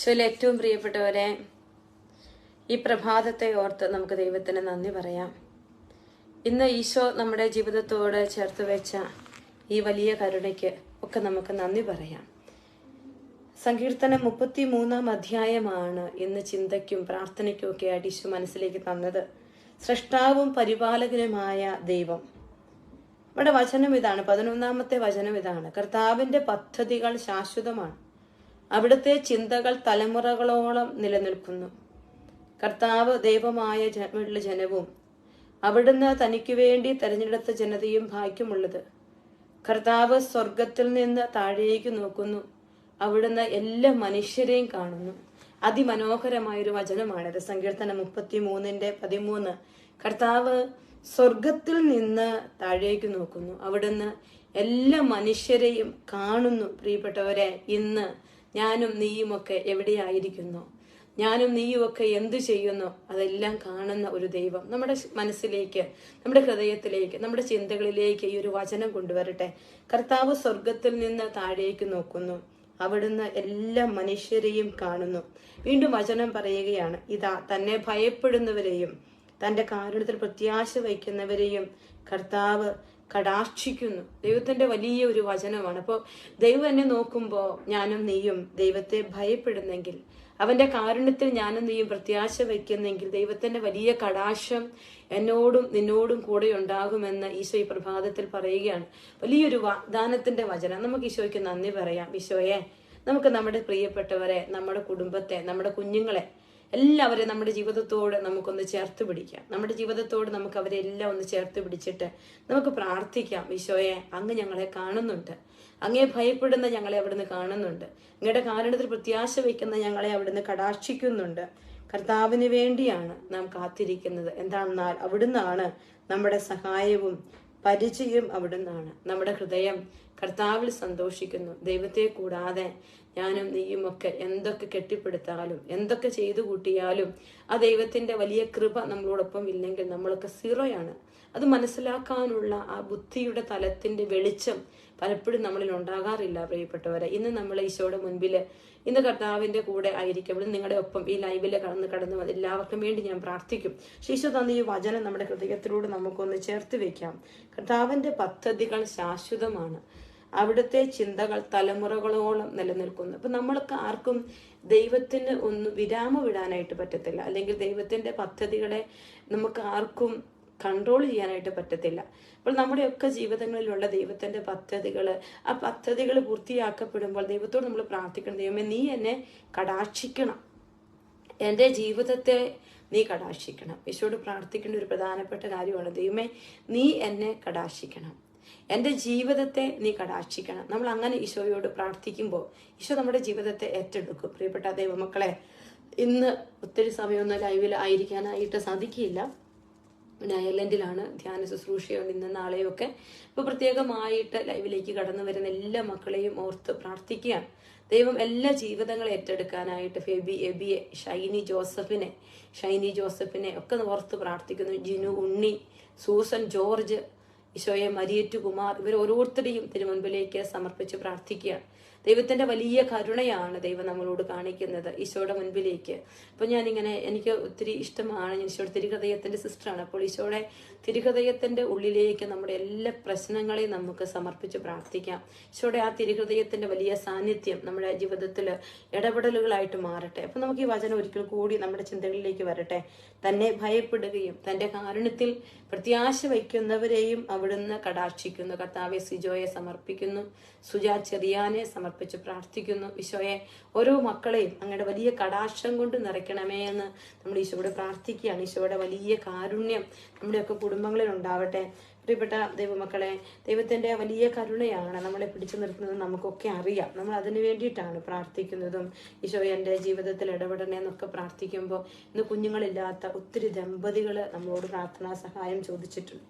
ഈശോയിൽ ഏറ്റവും പ്രിയപ്പെട്ടവരെ ഈ പ്രഭാതത്തെ ഓർത്ത് നമുക്ക് ദൈവത്തിന് നന്ദി പറയാം. ഇന്ന് ഈശോ നമ്മുടെ ജീവിതത്തോട് ചേർത്ത് വെച്ച ഈ വലിയ കരുണയ്ക്ക് ഒക്കെ നമുക്ക് നന്ദി പറയാം. സങ്കീർത്തനം മുപ്പത്തി മൂന്നാം അധ്യായമാണ് ഇന്ന് ചിന്തയ്ക്കും പ്രാർത്ഥനയ്ക്കും ഒക്കെ ആയിട്ട് ഈശോ മനസ്സിലേക്ക് തന്നത്. സൃഷ്ടാവും പരിപാലകനുമായ ദൈവം. നമ്മുടെ വചനം ഇതാണ് പതിനൊന്നാമത്തെ വചനം ഇതാണ്. കർത്താവിന്റെ പദ്ധതികൾ ശാശ്വതമാണ്. അവിടുത്തെ ചിന്തകൾ തലമുറകളോളം നിലനിൽക്കുന്നു. കർത്താവ് ദൈവമായ ഉള്ള ജനവും അവിടുന്ന് തനിക്ക് വേണ്ടി തെരഞ്ഞെടുത്ത ജനതയും ഭാഗ്യമുള്ളത്. കർത്താവ് സ്വർഗത്തിൽ നിന്ന് താഴേക്ക് നോക്കുന്നു. അവിടുന്ന് എല്ലാ മനുഷ്യരെയും കാണുന്നു. അതിമനോഹരമായൊരു വചനമാണിത്. സങ്കീർത്തനം മുപ്പത്തി മൂന്നിന്റെ പതിമൂന്ന്. കർത്താവ് സ്വർഗത്തിൽ നിന്ന് താഴേക്ക് നോക്കുന്നു. അവിടുന്ന് എല്ലാ മനുഷ്യരെയും കാണുന്നു. പ്രിയപ്പെട്ടവരെ ഇന്ന് ഞാനും നീയുമൊക്കെ എവിടെയായിരിക്കുന്നു? ഞാനും നീയുമൊക്കെ എന്തു ചെയ്യുന്നു? അതെല്ലാം കാണുന്ന ഒരു ദൈവം നമ്മുടെ മനസ്സിലേക്ക് നമ്മുടെ ഹൃദയത്തിലേക്ക് നമ്മുടെ ചിന്തകളിലേക്ക് ഈ ഒരു വചനം കൊണ്ടുവരട്ടെ. കർത്താവ് സ്വർഗത്തിൽ നിന്ന് താഴേക്ക് നോക്കുന്നു. അവിടുന്ന് എല്ലാ മനുഷ്യരെയും കാണുന്നു. വീണ്ടും വചനം പറയുകയാണ് ഇതാ തന്നെ ഭയപ്പെടുന്നവരെയും തന്റെ കാരണത്തിൽ പ്രത്യാശ വയ്ക്കുന്നവരെയും കർത്താവ് കടാക്ഷിക്കുന്നു. ദൈവത്തിന്റെ വലിയ ഒരു വചനമാണ്. അപ്പോൾ ദൈവം എന്നെ നോക്കുമ്പോൾ ഞാനും നീയും ദൈവത്തെ ഭയപ്പെടുന്നെങ്കിൽ അവന്റെ കാരുണ്യത്തിൽ ഞാനും നീയും പ്രത്യാശ വയ്ക്കുന്നെങ്കിൽ ദൈവത്തിന്റെ വലിയ കടാശം എന്നോടും നിന്നോടും കൂടെ ഉണ്ടാകുമെന്ന് ഈശോ ഈ പ്രഭാതത്തിൽ പറയുകയാണ്. വലിയൊരു വാഗ്ദാനത്തിന്റെ വചനം. നമുക്ക് ഈശോയ്ക്ക് നന്ദി പറയാം. ഈശോയെ നമുക്ക് നമ്മുടെ പ്രിയപ്പെട്ടവരെ നമ്മുടെ കുടുംബത്തെ നമ്മുടെ കുഞ്ഞുങ്ങളെ എല്ലാവരെയും നമ്മുടെ ജീവിതത്തോട് നമുക്കൊന്ന് ചേർത്ത് പിടിക്കാം. നമ്മുടെ ജീവിതത്തോട് നമുക്ക് അവരെ എല്ലാം ഒന്ന് ചേർത്ത് പിടിച്ചിട്ട് നമുക്ക് പ്രാർത്ഥിക്കാം. ഈശോയെ അങ്ങ് ഞങ്ങളെ കാണുന്നുണ്ട്. അങ്ങേ ഭയപ്പെടുന്ന ഞങ്ങളെ അവിടുന്ന് കാണുന്നുണ്ട്. അങ്ങയുടെ കാരണത്തിൽ പ്രത്യാശ വയ്ക്കുന്ന ഞങ്ങളെ അവിടുന്ന് കടാക്ഷിക്കുന്നുണ്ട്. കർത്താവിന് വേണ്ടിയാണ് നാം കാത്തിരിക്കുന്നത്. എന്താണെന്നാൽ അവിടുന്നാണ് നമ്മുടെ സഹായവും പരിചയം അവിടുന്നാണ്. നമ്മുടെ ഹൃദയം കർത്താവിൽ സന്തോഷിക്കുന്നു. ദൈവത്തെ കൂടാതെ ഞാനും നീയും ഒക്കെ എന്തൊക്കെ കെട്ടിപ്പടുത്താലും എന്തൊക്കെ ചെയ്തു കൂട്ടിയാലും ആ ദൈവത്തിന്റെ വലിയ കൃപ നമ്മളോടൊപ്പം ഇല്ലെങ്കിൽ നമ്മളൊക്കെ സീറോയാണ്. അത് മനസ്സിലാക്കാനുള്ള ആ ബുദ്ധിയുടെ തലത്തിന്റെ വെളിച്ചം പലപ്പോഴും നമ്മളിൽ ഉണ്ടാകാറില്ല പ്രിയപ്പെട്ടവരെ. ഇന്ന് നമ്മൾ ഈശോയുടെ മുൻപിൽ ഇന്ന് കർത്താവിന്റെ കൂടെ ആയിരിക്കും. ഇവിടെ നിങ്ങളുടെ ഒപ്പം ഈ ലൈവിൽ കടന്ന് കടന്നു എല്ലാവർക്കും വേണ്ടി ഞാൻ പ്രാർത്ഥിക്കും. ശിശു തന്ന ഈ വചനം നമ്മുടെ ഹൃദയത്തിലൂടെ നമുക്കൊന്ന് ചേർത്ത് വെക്കാം. കർത്താവിന്റെ പദ്ധതികൾ ശാശ്വതമാണ്. അവിടുത്തെ ചിന്തകൾ തലമുറകളോളം നിലനിൽക്കുന്നു. അപ്പൊ നമ്മൾക്ക് ആർക്കും ദൈവത്തിന് ഒന്ന് വിരാമം വിടാനായിട്ട് പറ്റത്തില്ല. അല്ലെങ്കിൽ ദൈവത്തിന്റെ പദ്ധതികളെ നമുക്ക് ആർക്കും കൺട്രോൾ ചെയ്യാനായിട്ട് പറ്റത്തില്ല. അപ്പോൾ നമ്മുടെയൊക്കെ ജീവിതങ്ങളിലുള്ള ദൈവത്തിന്റെ പദ്ധതികൾ ആ പദ്ധതികൾ പൂർത്തിയാക്കപ്പെടുമ്പോൾ ദൈവത്തോട് നമ്മൾ പ്രാർത്ഥിക്കണം. ദൈവമേ നീ എന്നെ കടാക്ഷിക്കണം. എന്റെ ജീവിതത്തെ നീ കടാക്ഷിക്കണം. യേശോട് പ്രാർത്ഥിക്കേണ്ട ഒരു പ്രധാനപ്പെട്ട കാര്യമാണ് ദൈവമേ നീ എന്നെ കടാക്ഷിക്കണം. എന്റെ ജീവിതത്തെ നീ കടാക്ഷിക്കണം. നമ്മൾ അങ്ങനെ ഈശോയോട് പ്രാർത്ഥിക്കുമ്പോൾ ഈശോ നമ്മുടെ ജീവിതത്തെ ഏറ്റെടുക്കും. പ്രിയപ്പെട്ട ദൈവമക്കളെ ഇന്ന് ഒത്തിരി സമയമൊന്നും ലൈവിൽ ആയിരിക്കാനായിട്ട് സാധിക്കില്ല പിന്നെ അയർലൻഡിലാണ് ധ്യാന ശുശ്രൂഷയുണ്ട് ഇന്ന് നാളെയൊക്കെ അപ്പോൾ പ്രത്യേകമായിട്ട് ലൈവിലേക്ക് കടന്നു വരുന്ന എല്ലാ മക്കളെയും ഓർത്ത് പ്രാർത്ഥിക്കുകയാണ്. ദൈവം എല്ലാ ജീവിതങ്ങളും ഏറ്റെടുക്കാനായിട്ട് ഫെബി എബിയെ ഷൈനി ജോസഫിനെ ഷൈനി ജോസഫിനെ ഒക്കെ ഓർത്ത് പ്രാർത്ഥിക്കുന്നു. ജിനു ഉണ്ണി സൂസൻ ജോർജ് ഈശോയെ മരിയറ്റു കുമാർ ഇവർ ഓരോരുത്തരെയും തിരുമുൻപിലേക്ക് സമർപ്പിച്ച് പ്രാർത്ഥിക്കുകയാണ്. ദൈവത്തിന്റെ വലിയ കരുണയാണ് ദൈവം നമ്മളോട് കാണിക്കുന്നത് ഈശോയുടെ മുൻപിലേക്ക്. അപ്പൊ ഞാനിങ്ങനെ എനിക്ക് ഒത്തിരി ഇഷ്ടമാണ് ഞാൻ ഈശോയുടെ തിരുഹൃദയത്തിന്റെ സിസ്റ്ററാണ് അപ്പോൾ ഈശോയുടെ തിരുഹൃദയത്തിന്റെ ഉള്ളിലേക്ക് നമ്മുടെ എല്ലാ പ്രശ്നങ്ങളെയും നമുക്ക് സമർപ്പിച്ച് പ്രാർത്ഥിക്കാം. ഈശോയുടെ ആ തിരുഹൃദയത്തിന്റെ വലിയ സാന്നിധ്യം നമ്മുടെ ജീവിതത്തിൽ ഇടപെടലുകളായിട്ട് മാറട്ടെ. അപ്പൊ നമുക്ക് ഈ വചനം ഒരിക്കൽ കൂടി നമ്മുടെ ചിന്തകളിലേക്ക് വരട്ടെ. തന്നെ ഭയപ്പെടുകയും തന്റെ കാരുണ്യത്തിൽ പ്രത്യാശ വയ്ക്കുന്നവരെയും അവിടുന്ന് കടാക്ഷിക്കുന്നു. കർത്താവെ സിജോയെ സമർപ്പിക്കുന്നു. സുജാ ചെറിയാനെ സമർപ്പിച്ച് പ്രാർത്ഥിക്കുന്നു. ഈശോയെ ഓരോ മക്കളെയും അങ്ങയുടെ വലിയ കടാക്ഷം കൊണ്ട് നിറയ്ക്കണമേ എന്ന് നമ്മൾ ഈശോയോട് പ്രാർത്ഥിക്കുകയാണ്. ഈശോയുടെ വലിയ കാരുണ്യം നമ്മുടെയൊക്കെ കുടുംബങ്ങളിൽ ഉണ്ടാവട്ടെ പ്രിയപ്പെട്ട ദൈവമക്കളെ ദൈവത്തിന്റെ വലിയ കരുണയാണ് നമ്മളെ പിടിച്ചു നിർത്തുന്നത്. നമുക്കൊക്കെ അറിയാം. നമ്മൾ അതിനു വേണ്ടിയിട്ടാണ് പ്രാർത്ഥിക്കുന്നതും. ഈശോ എന്റെ ജീവിതത്തിൽ ഇടപെടണേ എന്നൊക്കെ പ്രാർത്ഥിക്കുമ്പോൾ ഇന്ന് കുഞ്ഞുങ്ങളില്ലാത്ത ഒത്തിരി ദമ്പതികൾ നമ്മളോട് പ്രാർത്ഥനാ സഹായം ചോദിച്ചിട്ടുണ്ട്.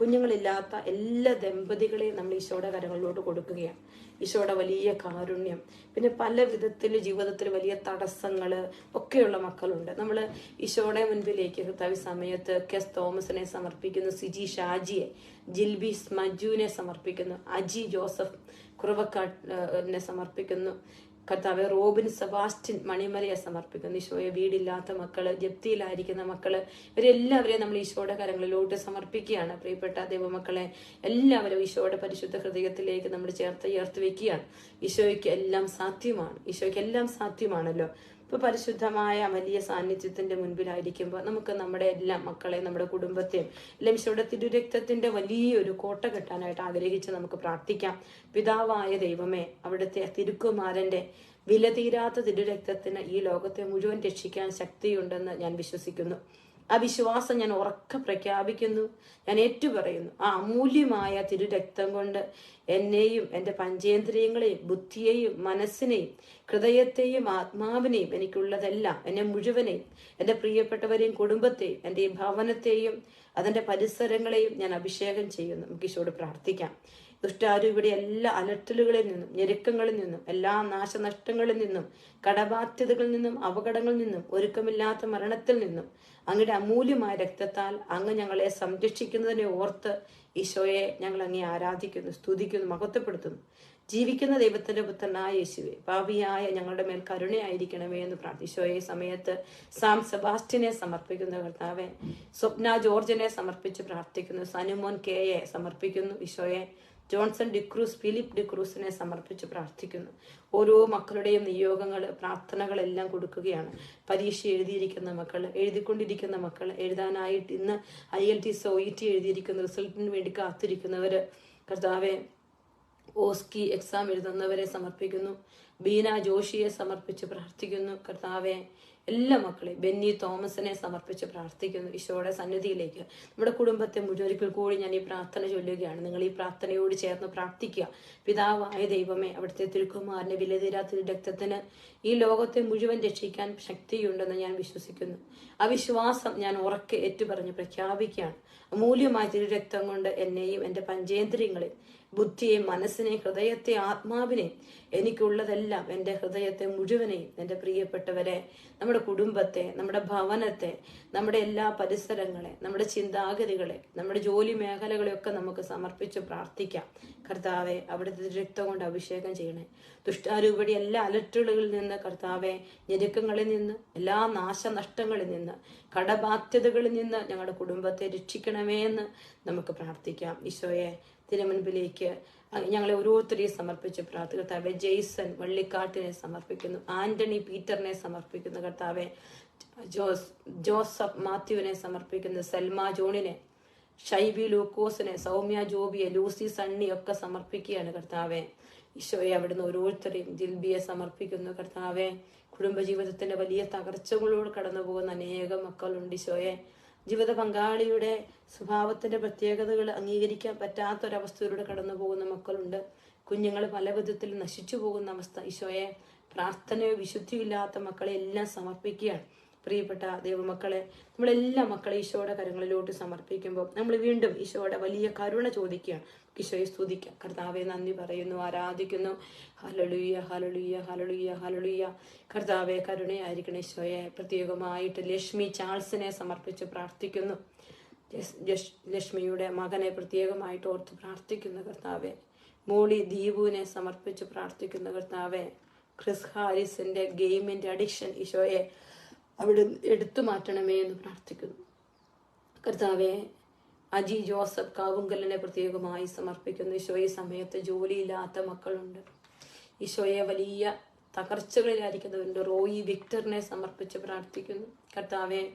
കുഞ്ഞുങ്ങളില്ലാത്ത എല്ലാ ദമ്പതികളെയും നമ്മൾ ഈശോയുടെ കരങ്ങളിലോട്ട് കൊടുക്കുകയാണ്. ഈശോയുടെ വലിയ കാരുണ്യം. പിന്നെ പല വിധത്തിൽ ജീവിതത്തിൽ വലിയ തടസ്സങ്ങൾ ഒക്കെയുള്ള മക്കളുണ്ട്. നമ്മൾ ഈശോയുടെ മുൻപിലേക്ക് കർത്താവ് സമയത്ത് കെസ് തോമസിനെ സമർപ്പിക്കുന്നു സിജി ഷാജിയെ ജിൽബി മജുവിനെ സമർപ്പിക്കുന്നു അജി ജോസഫ് കുറവക്കാട്ടിനെ സമർപ്പിക്കുന്നു. കർത്താവ് റോബിൻ സെബാസ്റ്റ്യൻ മണിമലയെ സമർപ്പിക്കുന്നു. ഈശോയെ വീടില്ലാത്ത മക്കൾ ജപ്തിയിലായിരിക്കുന്ന മക്കൾ ഇവരെല്ലാവരെയും നമ്മൾ ഈശോയുടെ കരങ്ങളിലോട്ട് സമർപ്പിക്കുകയാണ്. പ്രിയപ്പെട്ട ദൈവമക്കളെ എല്ലാവരും ഈശോയുടെ പരിശുദ്ധ ഹൃദയത്തിലേക്ക് നമ്മൾ ചേർത്ത് ചേർത്ത് വെക്കുകയാണ് ഈശോയ്ക്ക് എല്ലാം സാധ്യമാണ്. ഈശോയ്ക്ക് എല്ലാം സാധ്യമാണല്ലോ. ഇപ്പൊ പരിശുദ്ധമായ വലിയ സാന്നിധ്യത്തിന്റെ മുൻപിലായിരിക്കുമ്പോൾ നമുക്ക് നമ്മുടെ എല്ലാ മക്കളെ നമ്മുടെ കുടുംബത്തെയും എല്ലാം ഈശോയുടെ തിരുരക്തത്തിന്റെ വലിയൊരു കോട്ട കെട്ടാനായിട്ട് ആഗ്രഹിച്ച് നമുക്ക് പ്രാർത്ഥിക്കാം. പിതാവായ ദൈവമേ അവിടുത്തെ തിരുക്കുമാരന്റെ വിലതീരാത്ത തിരുരക്തത്തിന് ഈ ലോകത്തെ മുഴുവൻ രക്ഷിക്കാൻ ശക്തിയുണ്ടെന്ന് ഞാൻ വിശ്വസിക്കുന്നു. ആ വിശ്വാസം ഞാൻ ഉറക്കെ പ്രഖ്യാപിക്കുന്നു. ഞാൻ ഏറ്റുപറയുന്നു ആ അമൂല്യമായ തിരുരക്തം കൊണ്ട് എന്നെയും എന്റെ പഞ്ചേന്ദ്രിയങ്ങളെയും ബുദ്ധിയെയും മനസ്സിനെയും ഹൃദയത്തെയും ആത്മാവിനെയും എനിക്കുള്ളതെല്ലാം എന്നെ മുഴുവനെയും എന്റെ പ്രിയപ്പെട്ടവരെയും കുടുംബത്തെയും എന്റെ ഈ ഭവനത്തെയും അതിന്റെ പരിസരങ്ങളെയും ഞാൻ അഭിഷേകം ചെയ്യുന്നു. നമുക്ക് ഈശോട് പ്രാർത്ഥിക്കാം. ദുഷ്ടാരൂപിയുടെ എല്ലാ അലട്ടലുകളിൽ നിന്നും ഞെരുക്കങ്ങളിൽ നിന്നും എല്ലാ നാശനഷ്ടങ്ങളിൽ നിന്നും കടബാധ്യതകളിൽ നിന്നും അപകടങ്ങളിൽ നിന്നും ഒരുക്കമില്ലാത്ത മരണത്തിൽ നിന്നും അങ്ങയുടെ അമൂല്യമായ രക്തത്താൽ അങ്ങ് ഞങ്ങളെ സംരക്ഷിക്കുന്നതിനെ ഓർത്ത് ഈശോയെ ഞങ്ങൾ അങ്ങേ ആരാധിക്കുന്നു സ്തുതിക്കുന്നു മഹത്വപ്പെടുത്തുന്നു. ജീവിക്കുന്ന ദൈവത്തിന്റെ പുത്രനായ യേശുവെ പാപിയായ ഞങ്ങളുടെ മേൽ കരുണയായിരിക്കണമേ എന്ന് പ്രാർത്ഥിശോയെ സമയത്ത് സാം സെബാസ്റ്റിനെ സമർപ്പിക്കുന്ന കർത്താവെ സ്വപ്ന ജോർജിനെ സമർപ്പിച്ച് പ്രാർത്ഥിക്കുന്നു സനുമോൻ കെയെ സമർപ്പിക്കുന്നു. ഈശോയെ ജോൺസൺ ഡിക്രൂസ് ഫിലിപ്പ് ഡിക്രൂസിനെ സമർപ്പിച്ച് പ്രാർത്ഥിക്കുന്നു. ഓരോ മക്കളുടെയും നിയോഗങ്ങൾ പ്രാർത്ഥനകളെല്ലാം കൊടുക്കുകയാണ്. പരീക്ഷ എഴുതിയിരിക്കുന്ന മക്കൾ എഴുതിക്കൊണ്ടിരിക്കുന്ന മക്കൾ എഴുതാനായിട്ട് ഇന്ന് I L T S O E T എഴുതിയിരിക്കുന്ന റിസൾട്ടിന് വേണ്ടി കാത്തിരിക്കുന്നവർ കർത്താവെ ഓസ്കി എക്സാം എഴുതുന്നവരെ സമർപ്പിക്കുന്നു. ബീന ജോഷിയെ സമർപ്പിച്ച് പ്രാർത്ഥിക്കുന്നു. കർത്താവെ എല്ലാ മക്കളെയും ബെന്നി തോമസിനെ സമർപ്പിച്ച് പ്രാർത്ഥിക്കുന്നു. ഈശോയുടെ സന്നിധിയിലേക്ക് നമ്മുടെ കുടുംബത്തെ മുഴുവൻ കൂടി ഞാൻ ഈ പ്രാർത്ഥന ചൊല്ലുകയാണ്. നിങ്ങൾ ഈ പ്രാർത്ഥനയോട് ചേർന്ന് പ്രാർത്ഥിക്കുക. പിതാവായ ദൈവമേ അവിടുത്തെ തിരുക്കുമാറിന്റെ വിലതീരാത്ത രക്തത്തിന് ഈ ലോകത്തെ മുഴുവൻ രക്ഷിക്കാൻ ശക്തിയുണ്ടെന്ന് ഞാൻ വിശ്വസിക്കുന്നു. ആ വിശ്വാസം ഞാൻ ഉറക്കെ ഏറ്റുപറഞ്ഞ് പ്രഖ്യാപിക്കുകയാണ്. അമൂല്യമായ തിരുരക്തം കൊണ്ട് എന്നെയും എന്റെ പഞ്ചേന്ദ്രിയങ്ങളെയും ബുദ്ധിയെയും മനസ്സിനെ ഹൃദയത്തെ ആത്മാവിനെ എനിക്കുള്ളതെല്ലാം എന്റെ ഹൃദയത്തെ മുഴുവനെയും എന്റെ പ്രിയപ്പെട്ടവരെ നമ്മുടെ കുടുംബത്തെ നമ്മുടെ ഭവനത്തെ നമ്മുടെ എല്ലാ പരിസരങ്ങളെ നമ്മുടെ ചിന്താഗതികളെ നമ്മുടെ ജോലി മേഖലകളെയൊക്കെ നമുക്ക് സമർപ്പിച്ച് പ്രാർത്ഥിക്കാം. കർത്താവെ അവിടുത്തെ രക്തം കൊണ്ട് അഭിഷേകം ചെയ്യണേ. ദുഷ്ടാരൂപടി എല്ലാ അലട്ടുകളിൽ നിന്ന് കർത്താവെ ഞെരുക്കങ്ങളിൽ നിന്ന് എല്ലാ നാശനഷ്ടങ്ങളിൽ നിന്ന് കടബാധ്യതകളിൽ നിന്ന് ഞങ്ങളുടെ കുടുംബത്തെ രക്ഷിക്കണമേ എന്ന് നമുക്ക് പ്രാർത്ഥിക്കാം. ഈശോയെ തിരുമുൻപിലേക്ക് ഞങ്ങളെ ഓരോരുത്തരെയും സമർപ്പിച്ച് പ്രാർത്ഥന കർത്താവെ ജെയ്സൺ വള്ളിക്കാട്ടിനെ സമർപ്പിക്കുന്നു. ആന്റണി പീറ്ററിനെ സമർപ്പിക്കുന്നു. കർത്താവെ ജോസ് ജോസഫ് മാത്യുവിനെ സമർപ്പിക്കുന്നു. സൽമ ജോണിനെ ഷൈബി ലൂക്കോസിനെ സൗമ്യ ജോബിയെ ലൂസി സണ്ണി ഒക്കെ സമർപ്പിക്കുകയാണ് കർത്താവെ. ഈശോയെ അവിടുന്ന് ഓരോരുത്തരെയും ദിൽബിയെ സമർപ്പിക്കുന്നു. കർത്താവെ കുടുംബജീവിതത്തിന്റെ വലിയ തകർച്ചകളോട് കടന്നു പോകുന്ന അനേകം മക്കളുണ്ട് ഈശോയെ. ജീവിത പങ്കാളിയുടെ സ്വഭാവത്തിന്റെ പ്രത്യേകതകൾ അംഗീകരിക്കാൻ പറ്റാത്തൊരവസ്ഥയിലൂടെ കടന്നു പോകുന്ന മക്കളുണ്ട്. കുഞ്ഞുങ്ങൾ പല വിധത്തിൽ നശിച്ചു പോകുന്ന അവസ്ഥ. ഈശോയെ പ്രാർത്ഥനയോ വിശുദ്ധിയില്ലാത്ത മക്കളെ എല്ലാം സമർപ്പിക്കുകയാണ്. പ്രിയപ്പെട്ട ദൈവമക്കളെ നമ്മളെല്ലാ മക്കളെ ഈശോയുടെ കരങ്ങളിലോട്ട് സമർപ്പിക്കുമ്പോൾ നമ്മൾ വീണ്ടും ഈശോയുടെ വലിയ കരുണ ചോദിക്കുകയാണ്. ഈശോയെ സ്തുതിക്കാം. കർത്താവെ നന്ദി പറയുന്നു ആരാധിക്കുന്നു. ഹലളുയ്യ ഹലളുയ്യ ഹലളുയ്യ ഹലളുയ്യ കർത്താവെ കരുണയായിരിക്കണം ഈശോയെ. പ്രത്യേകമായിട്ട് ലക്ഷ്മി ചാൾസിനെ സമർപ്പിച്ച് പ്രാർത്ഥിക്കുന്നു. ലക്ഷ്മിയുടെ മകനെ പ്രത്യേകമായിട്ട് ഓർത്ത് പ്രാർത്ഥിക്കുന്നു കർത്താവെ. മോളി ദീപുവിനെ സമർപ്പിച്ച് പ്രാർത്ഥിക്കുന്നു കർത്താവെ. ക്രിസ് ഹാരിസിന്റെ ഗെയിമിന്റെ അഡിക്ഷൻ ഈശോയെ. അവിടെ എടുത്തു മാറ്റണമേ എന്ന് പ്രാർത്ഥിക്കുന്നു. കർത്താവെ അജി ജോസഫ് കാവുങ്കലിനെ പ്രത്യേകമായി സമർപ്പിക്കുന്നു. ഈശോ ഈ സമയത്ത് ജോലിയില്ലാത്ത മക്കളുണ്ട്. ഈശോയെ വലിയ തകർച്ചകളിലായിരിക്കുന്നവരുണ്ട്. റോയി വിക്ടറിനെ സമർപ്പിച്ച് പ്രാർത്ഥിക്കുന്നു. കർത്താവെ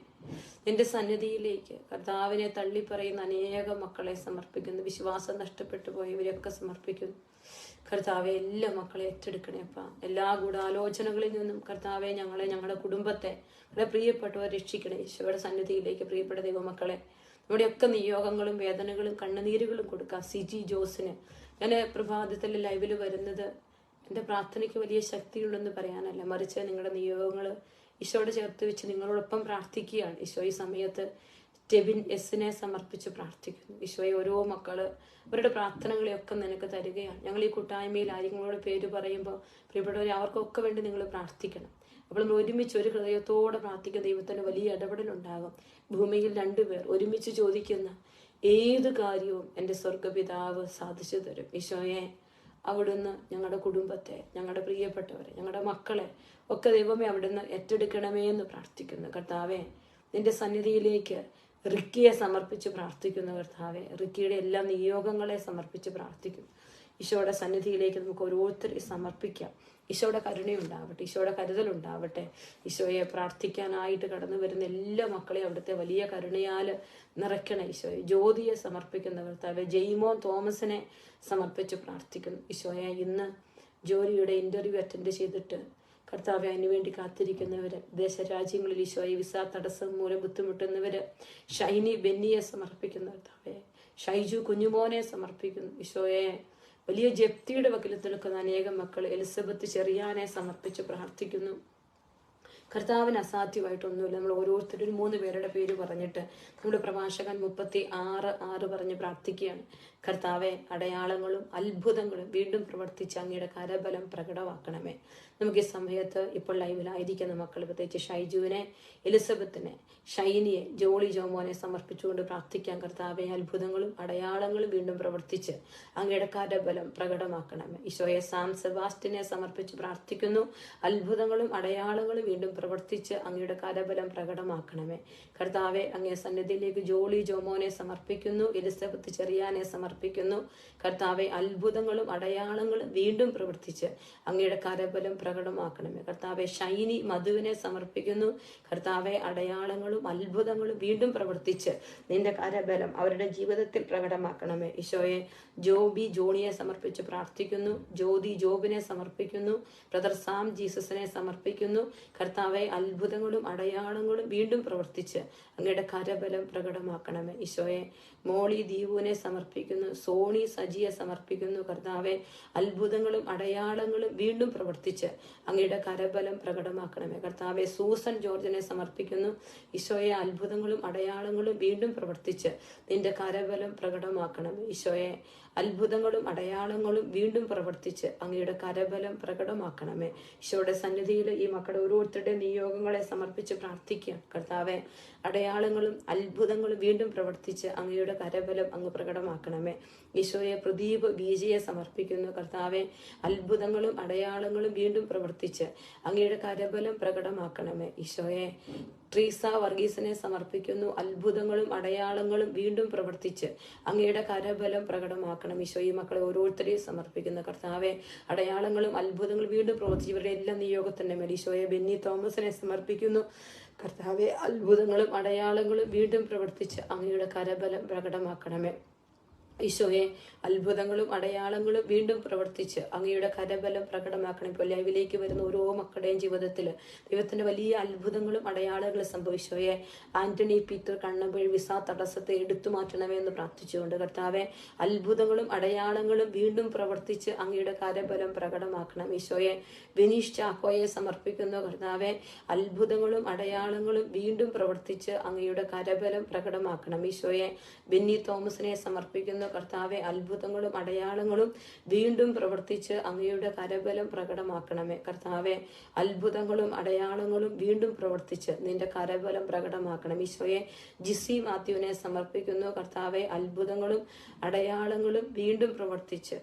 നിന്റെ സന്നിധിയിലേക്ക് കർത്താവിനെ തള്ളിപ്പറയുന്ന അനേകം മക്കളെ സമർപ്പിക്കുന്നു. വിശ്വാസം നഷ്ടപ്പെട്ടു പോയവരെയൊക്കെ സമർപ്പിക്കുന്നു. കർത്താവെ എല്ലാ മക്കളെ ഏറ്റെടുക്കണേ അപ്പ. എല്ലാ ഗൂഢാലോചനകളിൽ നിന്നും കർത്താവെ ഞങ്ങളെ ഞങ്ങളുടെ കുടുംബത്തെ ഞങ്ങളുടെ പ്രിയപ്പെട്ടവരെ രക്ഷിക്കണേ. ഈശോയുടെ സന്നിധിയിലേക്ക് പ്രിയപ്പെട്ട ദൈവമക്കളെ നമ്മുടെയൊക്കെ നിയോഗങ്ങളും വേദനകളും കണ്ണുനീരുകളും കൊടുക്കാം. സിജി ജോസിന് ഞാൻ പ്രഭാതത്തിൽ ലൈവിൽ വരുന്നത് എന്റെ പ്രാർത്ഥനയ്ക്ക് വലിയ ശക്തിയുണ്ടെന്ന് പറയാനല്ല. മറിച്ച് നിങ്ങളുടെ നിയോഗങ്ങൾ ഈശോയോട് ചേർത്ത് വെച്ച് നിങ്ങളോടൊപ്പം പ്രാർത്ഥിക്കുകയാണ്. ഈശോ ഈ സമയത്ത് ടെബിൻ എസിനെ സമർപ്പിച്ച് പ്രാർത്ഥിക്കുന്നു. ഈശോയെ ഓരോ മക്കൾ അവരുടെ പ്രാർത്ഥനകളെയൊക്കെ നിനക്ക് തരികയാണ്. ഞങ്ങൾ ഈ കൂട്ടായ്മയിൽ ആരെങ്കിലും പേര് പറയുമ്പോൾ പ്രിയപ്പെട്ടവരെ അവർക്കൊക്കെ വേണ്ടി നിങ്ങൾ പ്രാർത്ഥിക്കണം. അപ്പോൾ നമ്മൾ ഒരുമിച്ച് ഒരു ഹൃദയത്തോടെ പ്രാർത്ഥിക്കുന്ന ദൈവത്തിന് വലിയ ഇടപെടലുണ്ടാകും. ഭൂമിയിൽ രണ്ടുപേർ ഒരുമിച്ച് ചോദിക്കുന്ന ഏത് കാര്യവും എന്റെ സ്വർഗപിതാവ് സാധിച്ചു തരും. ഈശോയെ അവിടുന്ന് ഞങ്ങളുടെ കുടുംബത്തെ ഞങ്ങളുടെ പ്രിയപ്പെട്ടവരെ ഞങ്ങളുടെ മക്കളെ ഒക്കെ ദൈവമേ അവിടുന്ന് ഏറ്റെടുക്കണമേ എന്ന് പ്രാർത്ഥിക്കുന്നു. കർത്താവേ നിന്റെ സന്നിധിയിലേക്ക് റിക്കിയെ സമർപ്പിച്ച് പ്രാർത്ഥിക്കുന്നു കർത്താവെ. റിക്കിയുടെ എല്ലാ നിയോഗങ്ങളെ സമർപ്പിച്ച് പ്രാർത്ഥിക്കുന്നു. ഈശോയുടെ സന്നിധിയിലേക്ക് നമുക്ക് ഓരോരുത്തരെയും സമർപ്പിക്കാം. ഈശോയുടെ കരുണയുണ്ടാവട്ടെ ഈശോയുടെ കരുതലുണ്ടാവട്ടെ. ഈശോയെ പ്രാർത്ഥിക്കാനായിട്ട് കടന്നു വരുന്ന എല്ലാ മക്കളെയും അവിടുത്തെ വലിയ കരുണയാൽ നിറയ്ക്കണം ഈശോയെ. ജ്യോതിയെ സമർപ്പിക്കുന്ന കർത്താവ് ജെയ്മോൻ തോമസിനെ സമർപ്പിച്ച് പ്രാർത്ഥിക്കുന്നു. ഈശോയെ ഇന്ന് ജോലിയുടെ ഇന്റർവ്യൂ അറ്റൻഡ് ചെയ്തിട്ട് കർത്താവെ അതിനുവേണ്ടി കാത്തിരിക്കുന്നവർ ദേശരാജ്യങ്ങളിൽ ഈശോയെ വിസ തടസ്സം മൂലം ബുദ്ധിമുട്ടുന്നവർ ഷൈനി ബെന്നിയെ സമർപ്പിക്കുന്ന കർത്താവെ. ഷൈജു കുഞ്ഞുമോനെ സമർപ്പിക്കുന്നു. ഈശോയെ വലിയ ജപ്തിയുടെ വക്കിലത്ത് നിൽക്കുന്ന അനേകം മക്കൾ എലിസബത്ത് ചെറിയാനെ സമർപ്പിച്ച് പ്രാർത്ഥിക്കുന്നു. കർത്താവിന് അസാധ്യമായിട്ടൊന്നുമില്ല. നമ്മൾ ഓരോരുത്തരും മൂന്ന് പേരുടെ പേര് പറഞ്ഞിട്ട് നമ്മുടെ പ്രഭാഷകൻ മുപ്പത്തി ആറ് ആറ് പറഞ്ഞ് പ്രാർത്ഥിക്കുകയാണ്. കർത്താവെ അടയാളങ്ങളും അത്ഭുതങ്ങളും വീണ്ടും പ്രവർത്തിച്ച് അങ്ങയുടെ കരബലം പ്രകടമാക്കണമേ. നമുക്ക് ഈ സമയത്ത് ഇപ്പോൾ ലൈവിലായിരിക്കുന്ന മക്കൾ പ്രത്യേകിച്ച് ഷൈജുവിനെ എലിസബത്തിനെ ഷൈനിയെ ജോളി ജോമോനെ സമർപ്പിച്ചുകൊണ്ട് പ്രാർത്ഥിക്കാൻ കർത്താവെ അത്ഭുതങ്ങളും അടയാളങ്ങളും വീണ്ടും പ്രവർത്തിച്ച് അങ്ങയുടെ കരബലം പ്രകടമാക്കണമേ. ഈശോയെ സാം സെബാസ്റ്റിനെ സമർപ്പിച്ച് പ്രാർത്ഥിക്കുന്നു. അത്ഭുതങ്ങളും അടയാളങ്ങളും വീണ്ടും പ്രവർത്തിച്ച് അങ്ങയുടെ കരബലം പ്രകടമാക്കണമേ. കർത്താവെ അങ്ങേ സന്നിധിയിലേക്ക് ജോളി ജോമോനെ സമർപ്പിക്കുന്നു. എലിസബത്ത് ചെറിയാനെ സമർപ്പിക്കുന്നു കർത്താവെ അത്ഭുതങ്ങളും അടയാളങ്ങളും വീണ്ടും പ്രവർത്തിച്ച് അങ്ങയുടെ കരബലം പ്രകടമാക്കണമേ. കർത്താവെ ഷൈനി മധുവിനെ സമർപ്പിക്കുന്നു. കർത്താവെ അടയാളങ്ങളും അത്ഭുതങ്ങളും വീണ്ടും പ്രവർത്തിച്ച് നിന്റെ കരബലം അവരുടെ ജീവിതത്തിൽ പ്രകടമാക്കണമേ. ഈശോയെ ജോബി ജോണിയെ സമർപ്പിച്ച് പ്രാർത്ഥിക്കുന്നു. ജ്യോതി ജോബിനെ സമർപ്പിക്കുന്നു. ബ്രദർ സാം ജീസസിനെ സമർപ്പിക്കുന്നു. കർത്താവെ അത്ഭുതങ്ങളും അടയാളങ്ങളും വീണ്ടും പ്രവർത്തിച്ച് അങ്ങയുടെ കരബലം പ്രകടമാക്കണമേ. ഈശോയെ മോളി ദീപുവിനെ സമർപ്പിക്കുന്നു. സോണി സജിയെ സമർപ്പിക്കുന്നു. കർത്താവെ അത്ഭുതങ്ങളും അടയാളങ്ങളും വീണ്ടും പ്രവർത്തിച്ച് അങ്ങയുടെ കരബലം പ്രകടമാക്കണമേ. കർത്താവെ സൂസൻ ജോർജിനെ സമർപ്പിക്കുന്നു. ഈശോയെ അത്ഭുതങ്ങളും അടയാളങ്ങളും വീണ്ടും പ്രവർത്തിച്ച് നിന്റെ കരബലം പ്രകടമാക്കണമേ. ഈശോയെ അത്ഭുതങ്ങളും അടയാളങ്ങളും വീണ്ടും പ്രവർത്തിച്ച് അങ്ങയുടെ കരബലം പ്രകടമാക്കണമേ. ഈശോയുടെ സന്നിധിയിൽ ഈ മക്കളുടെ ഓരോരുത്തരുടെ നിയോഗങ്ങളെ സമർപ്പിച്ച് പ്രാർത്ഥിക്കുക. കർത്താവെ അടയാളങ്ങളും അത്ഭുതങ്ങളും വീണ്ടും പ്രവർത്തിച്ച് അങ്ങയുടെ കരബലം അങ്ങ് പ്രകടമാക്കണമേ. ഈശോയെ പ്രദീപ് ബീജയെ സമർപ്പിക്കുന്നു. കർത്താവെ അത്ഭുതങ്ങളും അടയാളങ്ങളും വീണ്ടും പ്രവർത്തിച്ച് അങ്ങയുടെ കരബലം പ്രകടമാക്കണമേ. ഈശോയെ ട്രീസ വർഗീസിനെ സമർപ്പിക്കുന്നു. അത്ഭുതങ്ങളും അടയാളങ്ങളും വീണ്ടും പ്രവർത്തിച്ച് അങ്ങയുടെ കരബലം പ്രകടമാക്കണം. ഈശോ ഈ മക്കളെ ഓരോരുത്തരെയും സമർപ്പിക്കുന്ന. കർത്താവെ അടയാളങ്ങളും അത്ഭുതങ്ങളും വീണ്ടും പ്രവർത്തിച്ച് ഇവരുടെ എല്ലാ നിയോഗത്തിന്റെ മേൽ ഈശോയെ ബെന്നി തോമസിനെ സമർപ്പിക്കുന്നു. കർത്താവെ അത്ഭുതങ്ങളും അടയാളങ്ങളും വീണ്ടും പ്രവർത്തിച്ച് അങ്ങയുടെ കരബലം പ്രകടമാക്കണമേ. ഈശോയെ അത്ഭുതങ്ങളും അടയാളങ്ങളും വീണ്ടും പ്രവർത്തിച്ച് അങ്ങയുടെ കരബലം പ്രകടമാക്കണം ഇപ്പോൾ ലൈവിലേക്ക് വരുന്ന ഓരോ മക്കളുടെയും ജീവിതത്തിൽ ദൈവത്തിന്റെ വലിയ അത്ഭുതങ്ങളും അടയാളങ്ങളും സംഭവിച്ചോയെ ആന്റണി പീറ്റർ കണ്ണമ്പഴി വിസ തടസ്സത്തെ എടുത്തു മാറ്റണമേ എന്ന് പ്രാർത്ഥിച്ചുകൊണ്ട് കർത്താവെ അത്ഭുതങ്ങളും അടയാളങ്ങളും വീണ്ടും പ്രവർത്തിച്ച് അങ്ങയുടെ കരബലം പ്രകടമാക്കണം. ഈശോയെ വിനീഷ് ചാക്കോയെ സമർപ്പിക്കുന്ന കർത്താവെ അത്ഭുതങ്ങളും അടയാളങ്ങളും വീണ്ടും പ്രവർത്തിച്ച് അങ്ങയുടെ കരബലം പ്രകടമാക്കണം. ഈശോയെ ബെന്നി തോമസിനെ സമർപ്പിക്കുന്നു കർത്താവെ അത്ഭുതങ്ങളും അടയാളങ്ങളും വീണ്ടും പ്രവർത്തിച്ച് അങ്ങയുടെ കരബലം പ്രകടമാക്കണമേ. കർത്താവെ അത്ഭുതങ്ങളും അടയാളങ്ങളും വീണ്ടും പ്രവർത്തിച്ച് നിന്റെ കരബലം പ്രകടമാക്കണം ഈശോയെ ജിസി മാത്യുവിനെ സമർപ്പിക്കുന്നു. കർത്താവെ അത്ഭുതങ്ങളും അടയാളങ്ങളും വീണ്ടും പ്രവർത്തിച്ച്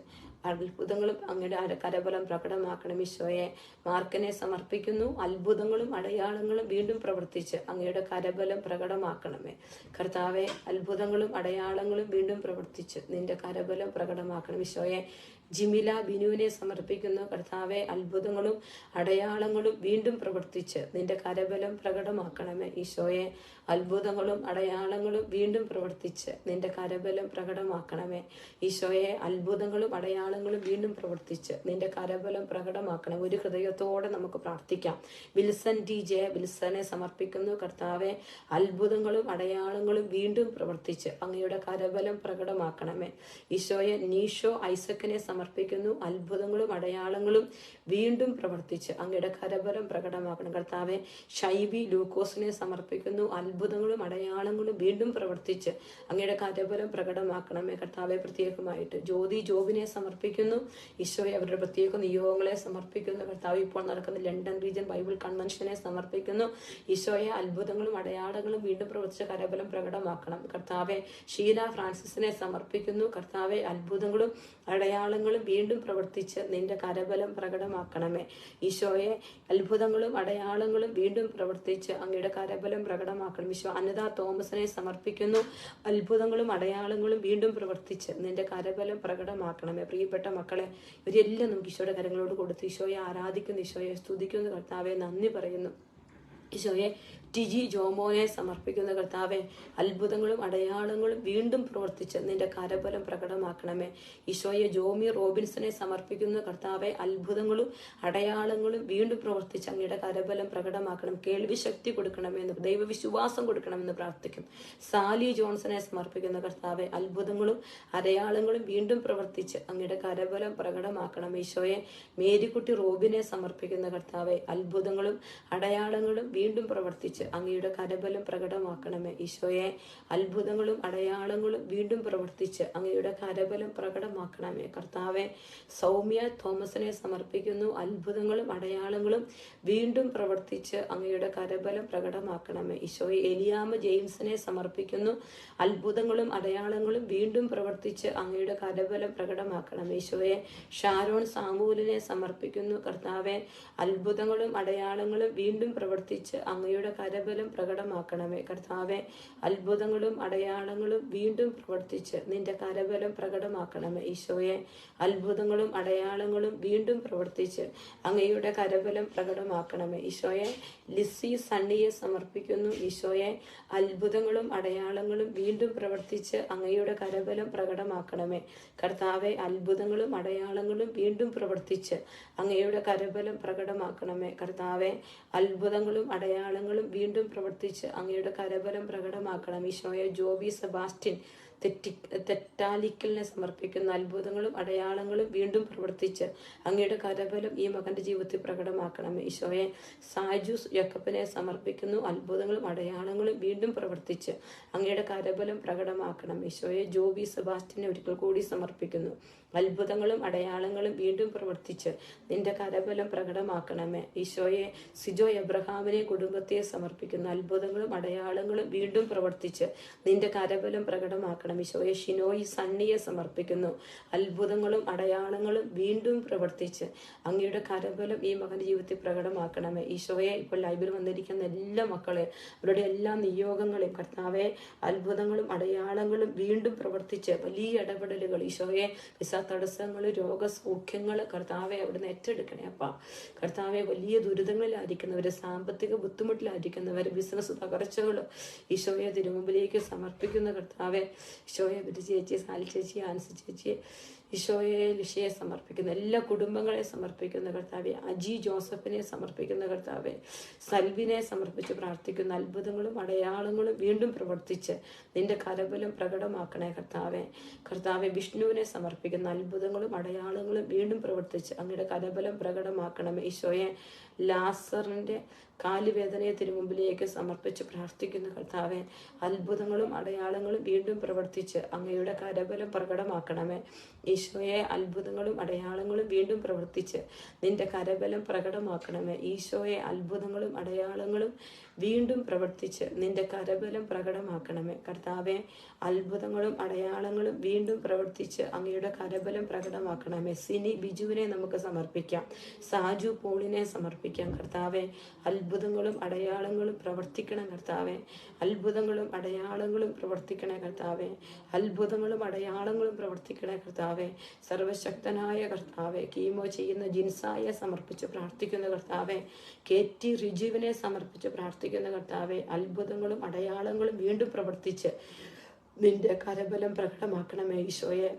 അത്ഭുതങ്ങളും അങ്ങയുടെ കരബലം പ്രകടമാക്കണം. ഈശോയെ മാർക്കിനെ സമർപ്പിക്കുന്നു. അത്ഭുതങ്ങളും അടയാളങ്ങളും വീണ്ടും പ്രവർത്തിച്ച് അങ്ങയുടെ കരബലം പ്രകടമാക്കണമേ. കർത്താവെ അത്ഭുതങ്ങളും അടയാളങ്ങളും വീണ്ടും പ്രവർത്തിച്ച് നിന്റെ കരബലം പ്രകടമാക്കണം. ഈശോയെ ജിമില ബിനുവിനെ സമർപ്പിക്കുന്നു. കർത്താവെ അത്ഭുതങ്ങളും അടയാളങ്ങളും വീണ്ടും പ്രവർത്തിച്ച് നിന്റെ കരബലം പ്രകടമാക്കണമേ. ഈശോയെ അത്ഭുതങ്ങളും അടയാളങ്ങളും വീണ്ടും പ്രവർത്തിച്ച് നിന്റെ കരബലം പ്രകടമാക്കണമേ. ഈശോയെ അത്ഭുതങ്ങളും അടയാളങ്ങളും വീണ്ടും പ്രവർത്തിച്ച് നിന്റെ കരബലം പ്രകടമാക്കണം ഒരു ഹൃദയത്തോടെ നമുക്ക് പ്രാർത്ഥിക്കാം. Wilson T. ജെ. വിൽസനെ സമർപ്പിക്കുന്നു. കർത്താവെ അത്ഭുതങ്ങളും അടയാളങ്ങളും വീണ്ടും പ്രവർത്തിച്ച് അങ്ങയുടെ കരബലം പ്രകടമാക്കണമേ. ഈശോയെ നീഷോ ഐസക്കിനെ സമർപ്പിക്കുന്നു. അത്ഭുതങ്ങളും അടയാളങ്ങളും വീണ്ടും പ്രവർത്തിച്ച് അങ്ങയുടെ കരബലം പ്രകടമാക്കണം. കർത്താവെ ഷൈബി ലൂക്കോസിനെ സമർപ്പിക്കുന്നു. അത്ഭുതങ്ങളും അടയാളങ്ങളും വീണ്ടും പ്രവർത്തിച്ച് അങ്ങയുടെ കരബലം പ്രകടമാക്കണമേ. കർത്താവെ പ്രത്യേകമായിട്ട് ജ്യോതി ജോബിനെ സമർപ്പിക്കുന്നു. ഈശോയെ അവരുടെ പ്രത്യേക നിയോഗങ്ങളെ സമർപ്പിക്കുന്നു. കർത്താവ് ഇപ്പോൾ നടക്കുന്ന ലണ്ടൻ റീജിയൻ ബൈബിൾ കൺവെൻഷനെ സമർപ്പിക്കുന്നു. ഈശോയെ അത്ഭുതങ്ങളും അടയാളങ്ങളും വീണ്ടും പ്രവർത്തിച്ച കരബലം പ്രകടമാക്കണം. കർത്താവെ ഷീല ഫ്രാൻസിസിനെ സമർപ്പിക്കുന്നു. കർത്താവെ അത്ഭുതങ്ങളും അടയാളങ്ങളും വീണ്ടും പ്രവർത്തിച്ച് നിന്റെ കരബലം പ്രകടമാക്കണമേ. ഈശോയെ അത്ഭുതങ്ങളും അടയാളങ്ങളും വീണ്ടും പ്രവർത്തിച്ച് അങ്ങയുടെ കരബലം പ്രകടമാക്കണം ഈശോ അനിത തോമസിനെ സമർപ്പിക്കുന്നു. അത്ഭുതങ്ങളും അടയാളങ്ങളും വീണ്ടും പ്രവർത്തിച്ച് നിന്റെ കരബലം പ്രകടമാക്കണമേ. പ്രിയപ്പെട്ട മക്കളെ ഇവരെല്ലാം നമുക്ക് ഈശോയുടെ കരങ്ങളോട് കൊടുത്ത് ഈശോയെ ആരാധിക്കുന്നു ഈശോയെ സ്തുതിക്കുന്നു. കർത്താവെ നന്ദി പറയുന്നു. ഈശോയെ ടിജി ജോമോനെ സമർപ്പിക്കുന്ന കർത്താവെ അത്ഭുതങ്ങളും അടയാളങ്ങളും വീണ്ടും പ്രവർത്തിച്ച് നിന്റെ കരബലം പ്രകടമാക്കണമേ. ഈശോയെ ജോമി റോബിൻസനെ സമർപ്പിക്കുന്ന കർത്താവെ അത്ഭുതങ്ങളും അടയാളങ്ങളും വീണ്ടും പ്രവർത്തിച്ച് അങ്ങയുടെ കരബലം പ്രകടമാക്കണം. കേൾവി ശക്തി കൊടുക്കണമെന്ന് ദൈവവിശ്വാസം കൊടുക്കണമെന്ന് പ്രാർത്ഥിക്കും. സാലി ജോൺസനെ സമർപ്പിക്കുന്ന കർത്താവെ അത്ഭുതങ്ങളും അടയാളങ്ങളും വീണ്ടും പ്രവർത്തിച്ച് അങ്ങയുടെ കരബലം പ്രകടമാക്കണം. ഈശോയെ മേരിക്കുട്ടി റോബിനെ സമർപ്പിക്കുന്ന കർത്താവെ അത്ഭുതങ്ങളും അടയാളങ്ങളും വീണ്ടും പ്രവർത്തിച്ച് അങ്ങയുടെ കരബലം പ്രകടമാക്കണമേ. ഈശോയെ അത്ഭുതങ്ങളും അടയാളങ്ങളും വീണ്ടും പ്രവർത്തിച്ച് അങ്ങയുടെ കരബലം പ്രകടമാക്കണമേ. കർത്താവെ സൗമ്യ തോമസിനെ സമർപ്പിക്കുന്നു. അത്ഭുതങ്ങളും അടയാളങ്ങളും വീണ്ടും പ്രവർത്തിച്ച് അങ്ങയുടെ കരബലം പ്രകടമാക്കണമേ. ഈശോയെ എലിയാമ ജെയിംസിനെ സമർപ്പിക്കുന്നു. അത്ഭുതങ്ങളും അടയാളങ്ങളും വീണ്ടും പ്രവർത്തിച്ച് അങ്ങയുടെ കരബലം പ്രകടമാക്കണമേ. ഈശോയെ ഷാരോൺ സാമൂലിനെ സമർപ്പിക്കുന്നു. കർത്താവെ അത്ഭുതങ്ങളും അടയാളങ്ങളും വീണ്ടും പ്രവർത്തിച്ച് അങ്ങയുടെ കരബലം പ്രകടമാക്കണമേ. കർത്താവെ അത്ഭുതങ്ങളും അടയാളങ്ങളും വീണ്ടും പ്രവർത്തിച്ച് നിന്റെ കരബലം പ്രകടമാക്കണമേ. ഈശോയെ അത്ഭുതങ്ങളും അടയാളങ്ങളും വീണ്ടും പ്രവർത്തിച്ച് അങ്ങയുടെ കരബലം പ്രകടമാക്കണമേ. ഈശോയെ ലിസി സണ്ണിയെ സമർപ്പിക്കുന്നു. ഈശോയെ അത്ഭുതങ്ങളും അടയാളങ്ങളും വീണ്ടും പ്രവർത്തിച്ച് അങ്ങയുടെ കരബലം പ്രകടമാക്കണമേ. കർത്താവെ അത്ഭുതങ്ങളും അടയാളങ്ങളും വീണ്ടും പ്രവർത്തിച്ച് അങ്ങയുടെ കരബലം പ്രകടമാക്കണമേ. കർത്താവെ അത്ഭുതങ്ങളും അടയാളങ്ങളും വീണ്ടും പ്രവർത്തിച്ച് അങ്ങയുടെ കരബലം പ്രകടമാക്കണം. ഈശോയെ ജോബി സെബാസ്റ്റ്യൻ തെറ്റി തെറ്റാലിക്കലിനെ സമർപ്പിക്കുന്ന അത്ഭുതങ്ങളും അടയാളങ്ങളും വീണ്ടും പ്രവർത്തിച്ച് അങ്ങയുടെ കരബലം ഈ മകന്റെ ജീവിതത്തിൽ പ്രകടമാക്കണം ഈശോയെ സാജുസ് യക്കപ്പിനെ സമർപ്പിക്കുന്നു. അത്ഭുതങ്ങളും അടയാളങ്ങളും വീണ്ടും പ്രവർത്തിച്ച് അങ്ങയുടെ കരബലം പ്രകടമാക്കണം. ഈശോയെ ജോബി സെബാസ്റ്റിനെ ഒരിക്കൽ കൂടി സമർപ്പിക്കുന്നു. അത്ഭുതങ്ങളും അടയാളങ്ങളും വീണ്ടും പ്രവർത്തിച്ച് നിന്റെ കരബലം പ്രകടമാക്കണമേ. ഈശോയെ സിജോ എബ്രഹാമിനെ കുടുംബത്തെ സമർപ്പിക്കുന്നു. അത്ഭുതങ്ങളും അടയാളങ്ങളും വീണ്ടും പ്രവർത്തിച്ച് നിന്റെ കരബലം പ്രകടമാക്കണം ഈശോയെ ഷിനോയി സണ്ണിയെ സമർപ്പിക്കുന്നു. അത്ഭുതങ്ങളും അടയാളങ്ങളും വീണ്ടും പ്രവർത്തിച്ച് അങ്ങയുടെ കരബലം ഈ മകന്റെ ജീവിതത്തിൽ പ്രകടമാക്കണമേ. ഈശോയെ ഇപ്പോൾ ലൈബ്രറി വന്നിരിക്കുന്ന എല്ലാ മക്കളെ അവരുടെ എല്ലാ നിയോഗങ്ങളെയും കർത്താവെ അത്ഭുതങ്ങളും അടയാളങ്ങളും വീണ്ടും പ്രവർത്തിച്ച് വലിയ ഇടപെടലുകൾ ഈശോയെ വിസ തടസ്സങ്ങൾ രോഗസൗഖ്യങ്ങൾ കർത്താവെ അവിടുന്ന് ഏറ്റെടുക്കണേ അപ്പ. കർത്താവെ വലിയ ദുരിതങ്ങളിലായിരിക്കുന്നവർ സാമ്പത്തിക ബുദ്ധിമുട്ടിലായിരിക്കുന്നവർ ബിസിനസ് തകർച്ചകൾ ഈശോയെ തിരുമുമ്പിലേക്ക് സമർപ്പിക്കുന്ന കർത്താവെ. ഈശോയെ ബിരി ചേച്ചി സാലി ചേച്ചി ആൻസി ചേച്ചി ഈശോയെ ലിഷയെ സമർപ്പിക്കുന്ന. എല്ലാ കുടുംബങ്ങളെ സമർപ്പിക്കുന്ന കർത്താവെ അജി ജോസഫിനെ സമർപ്പിക്കുന്ന കർത്താവെ സൽവിനെ സമർപ്പിച്ച് പ്രാർത്ഥിക്കുന്ന. അത്ഭുതങ്ങളും അടയാളങ്ങളും വീണ്ടും പ്രവർത്തിച്ച് നിന്റെ കരബലം പ്രകടമാക്കണേ കർത്താവെ. കർത്താവെ വിഷ്ണുവിനെ സമർപ്പിക്കുന്ന അത്ഭുതങ്ങളും അടയാളങ്ങളും വീണ്ടും പ്രവർത്തിച്ച് അങ്ങയുടെ കരബലം പ്രകടമാക്കണം ഈശോയെ. ലാസറിന്റെ കാലുവേദനയെ തിരുമുമ്പിലേക്ക് സമർപ്പിച്ച് പ്രാർത്ഥിക്കുന്ന കർത്താവെ അത്ഭുതങ്ങളും അടയാളങ്ങളും വീണ്ടും പ്രവർത്തിച്ച് അങ്ങയുടെ കരബലം പ്രകടമാക്കണമേ. ഈശോയെ അത്ഭുതങ്ങളും അടയാളങ്ങളും വീണ്ടും പ്രവർത്തിച്ച് നിന്റെ കരബലം പ്രകടമാക്കണമേ. ഈശോയെ അത്ഭുതങ്ങളും അടയാളങ്ങളും വീണ്ടും പ്രവർത്തിച്ച് നിന്റെ കരബലം പ്രകടമാക്കണമേ. കർത്താവെ അത്ഭുതങ്ങളും അടയാളങ്ങളും വീണ്ടും പ്രവർത്തിച്ച് അങ്ങയുടെ കരബലം പ്രകടമാക്കണമേ. സിനി ബിജുവിനെ നമുക്ക് സമർപ്പിക്കാം. സാജു പോളിനെ സമർപ്പിക്കാം. കർത്താവെ. അത്ഭുതങ്ങളും അടയാളങ്ങളും പ്രവർത്തിക്കണം കർത്താവെ. അത്ഭുതങ്ങളും അടയാളങ്ങളും പ്രവർത്തിക്കണേ കർത്താവെ. അത്ഭുതങ്ങളും അടയാളങ്ങളും പ്രവർത്തിക്കണേ കർത്താവെ. സർവശക്തനായ കർത്താവെ കീമോ ചെയ്യുന്ന ജിൻസായെ സമർപ്പിച്ച് പ്രാർത്ഥിക്കുന്ന കർത്താവെ. കെ ടി റിജുവിനെ സമർപ്പിച്ച് പ്രാർത്ഥിക്കുന്ന കർത്താവെ. അത്ഭുതങ്ങളും അടയാളങ്ങളും വീണ്ടും പ്രവർത്തിച്ച് നിന്റെ കരബലം പ്രകടമാക്കണമേ ഈശോയെ.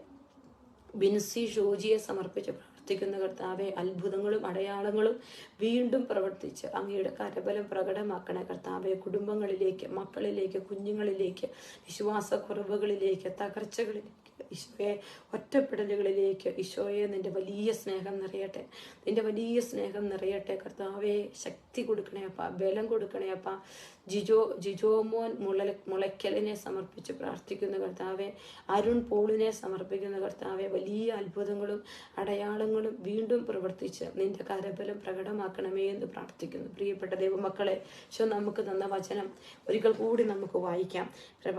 ബിൻസി ഷോജിയെ സമർപ്പിച്ച് പ്രാർത്ഥിക്കുന്ന കർത്താവെ അത്ഭുതങ്ങളും അടയാളങ്ങളും വീണ്ടും പ്രവർത്തിച്ച് അങ്ങയുടെ കരബലം പ്രകടമാക്കണ കർത്താവെ. കുടുംബങ്ങളിലേക്ക് മക്കളിലേക്ക് കുഞ്ഞുങ്ങളിലേക്ക് വിശ്വാസക്കുറവുകളിലേക്ക് തകർച്ചകളിലേക്ക് ഈശോയെ ഒറ്റപ്പെടലുകളിലേക്ക് ഈശോയെ നിന്റെ വലിയ സ്നേഹം നിറയട്ടെ. നിന്റെ വലിയ സ്നേഹം നിറയട്ടെ കർത്താവെ. ശക്തി കൊടുക്കണേ അപ്പ ബലം കൊടുക്കണേ അപ്പ. ജിജോ ജിജോ മോൻ മുള മുളയ്ക്കലിനെ സമർപ്പിച്ച് പ്രാർത്ഥിക്കുന്ന കർത്താവെ അരുൺ പോളിനെ സമർപ്പിക്കുന്ന കർത്താവെ വലിയ അത്ഭുതങ്ങളും അടയാളങ്ങളും വീണ്ടും പ്രവർത്തിച്ച് നിന്റെ കരബലം പ്രകടമാക്കണമേ എന്ന് പ്രാർത്ഥിക്കുന്നു. പ്രിയപ്പെട്ട ദൈവമക്കളെ ശോ നമുക്ക് തന്ന വചനം ഒരിക്കൽ കൂടി നമുക്ക് വായിക്കാം.